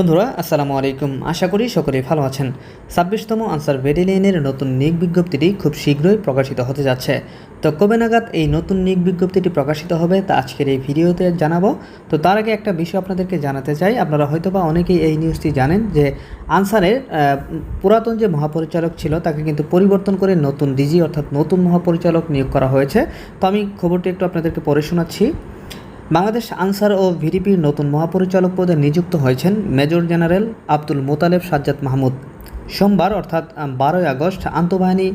বন্ধুরা, আসসালামু আলাইকুম। আশা করি সকলেই ভালো আছেন। ছাব্বিশতম আনসার ভেডিলিয়নের নতুন নিয়োগ বিজ্ঞপ্তিটি খুব শীঘ্রই প্রকাশিত হতে যাচ্ছে। তো কবে নাগাদ এই নতুন নিয়োগ বিজ্ঞপ্তিটি প্রকাশিত হবে তা আজকের এই ভিডিওতে জানাব। তো তার আগে একটা বিষয় আপনাদেরকে জানাতে চাই। আপনারা হয়তোবা অনেকেই এই নিউজটি জানেন যে আনসারের পুরাতন যে মহাপরিচালক ছিল তাকে কিন্তু পরিবর্তন করে নতুন ডিজি অর্থাৎ নতুন মহাপরিচালক নিয়োগ করা হয়েছে। তো আমি খবরটি একটু আপনাদেরকে পড়ে শোনাচ্ছি। বাংলাদেশ আনসার ও ভিডিপির নতুন মহাপরিচালক পদে নিযুক্ত হয়েছেন মেজর জেনারেল আব্দুল মোতালেব সাজ্জাদ মাহমুদ। সোমবার, অর্থাৎ বারোই আগস্ট, আন্তঃবাহিনী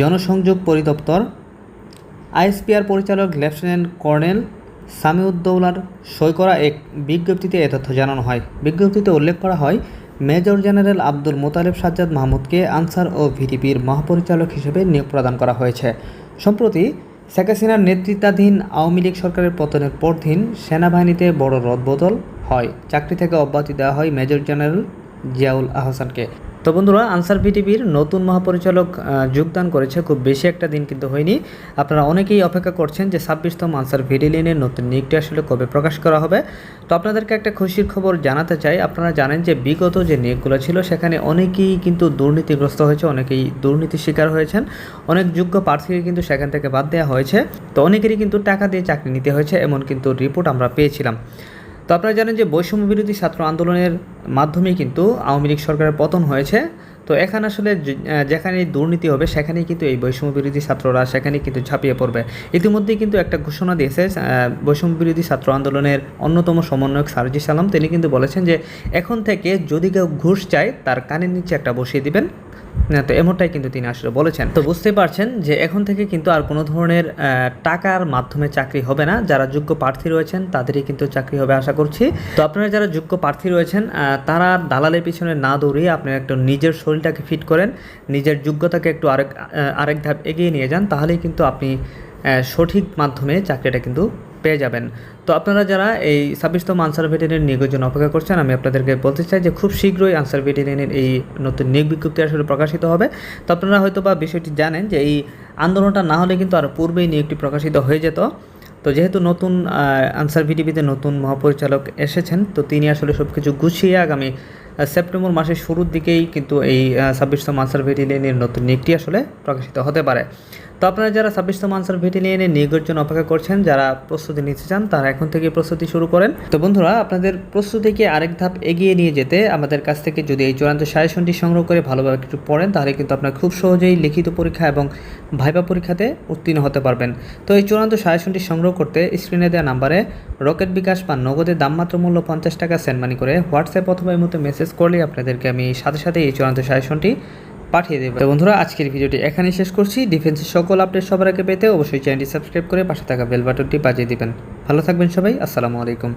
জনসংযোগ পরিদপ্তর আইএসপিআর পরিচালক লেফটেন্যান্ট কর্নেল সামিউদ্দৌলার সই করা এক বিজ্ঞপ্তিতে এ তথ্য জানানো হয়। বিজ্ঞপ্তিতে উল্লেখ করা হয়, মেজর জেনারেল আব্দুল মোতালেব সাজ্জাদ মাহমুদকে আনসার ও ভিডিপির মহাপরিচালক হিসেবে নিয়োগ প্রদান করা হয়েছে। সম্প্রতি শেখ হাসিনার নেতৃত্বাধীন আওয়ামী লীগ সরকারের পতনের পরদিন সেনাবাহিনীতে বড় রদবদল হয়। চাকরি থেকে অব্যাহতি দেওয়া হয় মেজর জেনারেল জিয়াউল আহসানকে। তো বন্ধুরা, আনসার ভিটিভির নতুন মহাপরিচালক যোগদান করেছে। খুব বেশি একটা দিন কিন্তু হয়নি। আপনারা অনেকেই অপেক্ষা করছেন যে ছাব্বিশতম আনসার ভিডিলিনের নতুন নিয়োগটি আসলে কবে প্রকাশ করা হবে। তো আপনাদেরকে একটা খুশির খবর জানাতে চাই। আপনারা জানেন যে বিগত যে নিয়োগগুলো ছিল, সেখানে অনেকেই কিন্তু দুর্নীতিগ্রস্ত হয়েছে, অনেকেই দুর্নীতির শিকার হয়েছেন। অনেক যোগ্য প্রার্থীকে কিন্তু সেখান থেকে বাদ দেওয়া হয়েছে। তো অনেকেরই কিন্তু টাকা দিয়ে চাকরি নিতে হয়েছে, এমন কিন্তু রিপোর্ট আমরা পেয়েছিলাম। তো আপনারা জানেন যে বৈষম্য বিরোধী ছাত্র আন্দোলনের মাধ্যমে কিন্তু আওয়ামী লীগ সরকারের পতন হয়েছে। তো এখানে আসলে যেখানে দুর্নীতি হবে সেখানেই কিন্তু এই বৈষম্য বিরোধী ছাত্ররা সেখানেই কিন্তু ঝাঁপিয়ে পড়বে। ইতিমধ্যেই কিন্তু একটা ঘোষণা দিয়েছে বৈষম্য বিরোধী ছাত্র আন্দোলনের অন্যতম সমন্বয়ক সারজি সালাম। তিনি কিন্তু বলেছেন যে এখন থেকে যদি কেউ ঘুষ চায় তার কানের নিচে একটা বসিয়ে দিবেন। না, তো এমনটাই কিন্তু তিনি আসলে বলেছেন। তো বুঝতে পারছেন যে এখন থেকে কিন্তু আর কোনো ধরনের টাকার মাধ্যমে চাকরি হবে না। যারা যোগ্য প্রার্থী রয়েছেন তাদেরই কিন্তু চাকরি হবে আশা করছি। তো আপনারা যারা যোগ্য প্রার্থী রয়েছেন তারা দালালের পিছনে না দৌড়িয়ে আপনি একটু নিজের শরীরটাকে ফিট করেন, নিজের যোগ্যতাকে একটু আরেক আরেক ধাপ এগিয়ে নিয়ে যান, তাহলেই কিন্তু আপনি সঠিক মাধ্যমে চাকরিটা কিন্তু পেয়ে যাবেন। তো আপনারা যারা এই ছাব্বিশতম আনসার ভেটেরিয়ান নিয়োগের জন্য অপেক্ষা করছেন, আমি আপনাদেরকে বলতে চাই যে খুব শীঘ্রই আনসার ভেটেরিয়ানের এই নতুন নিয়োগ বিজ্ঞপ্তি আসলে প্রকাশিত হবে। তো আপনারা হয়তো বা বিষয়টি জানেন যে এই আন্দোলনটা না হলে কিন্তু আর পূর্বেই নিয়োগটি প্রকাশিত হয়ে যেত। তো যেহেতু নতুন আনসার ভিডিপিতে নতুন মহাপরিচালক এসেছেন, তো তিনি আসলে সব কিছু গুছিয়ে আগামী সেপ্টেম্বর মাসের শুরুর দিকেই কিন্তু এই ছাব্বিশতম আনসার ভেটিলিয়ানের নতুন নিয়োগটি আসলে প্রকাশিত হতে পারে। তো আপনারা যারা ছাব্বিশতম আনসার ভেটিলিয়ানের নিয়োগের জন্য অপেক্ষা করছেন, যারা প্রস্তুতি নিতে চান, তারা এখন থেকে প্রস্তুতি শুরু করেন। তো বন্ধুরা, আপনাদের প্রস্তুতিকে আরেক ধাপ এগিয়ে নিয়ে যেতে আমাদের কাছ থেকে যদি এই চূড়ান্ত সাজেশনটি সংগ্রহ করে ভালোভাবে কিছু পড়েন, তাহলে কিন্তু আপনারা খুব সহজেই লিখিত পরীক্ষা এবং ভাইবা পরীক্ষাতে উত্তীর্ণ হতে পারবেন। তো এই চূড়ান্ত সাজেশনটি সংগ্রহ করতে স্ক্রিনে দেওয়া নাম্বারে রকেট বিকাশ বা নগদের দামমাত্র মূল্য পঞ্চাশ টাকা সেন্ড মানি করে হোয়াটসঅ্যাপ অথবা এই মতো মেসেজ করলেই আপনাদেরকে আমি সাথে সাথে এই চূড়ান্ত সাজেশনটি পাঠিয়ে দেবো। তো বন্ধুরা, আজকের ভিডিওটি এখানেই শেষ করছি। ডিফেন্সের সকল আপডেট সবার আগে পেতে অবশ্যই চ্যানেলটি সাবস্ক্রাইব করে পাশে থাকা বেল বাটনটি বাজিয়ে দেবেন। ভালো থাকবেন সবাই, আসসালামু আলাইকুম।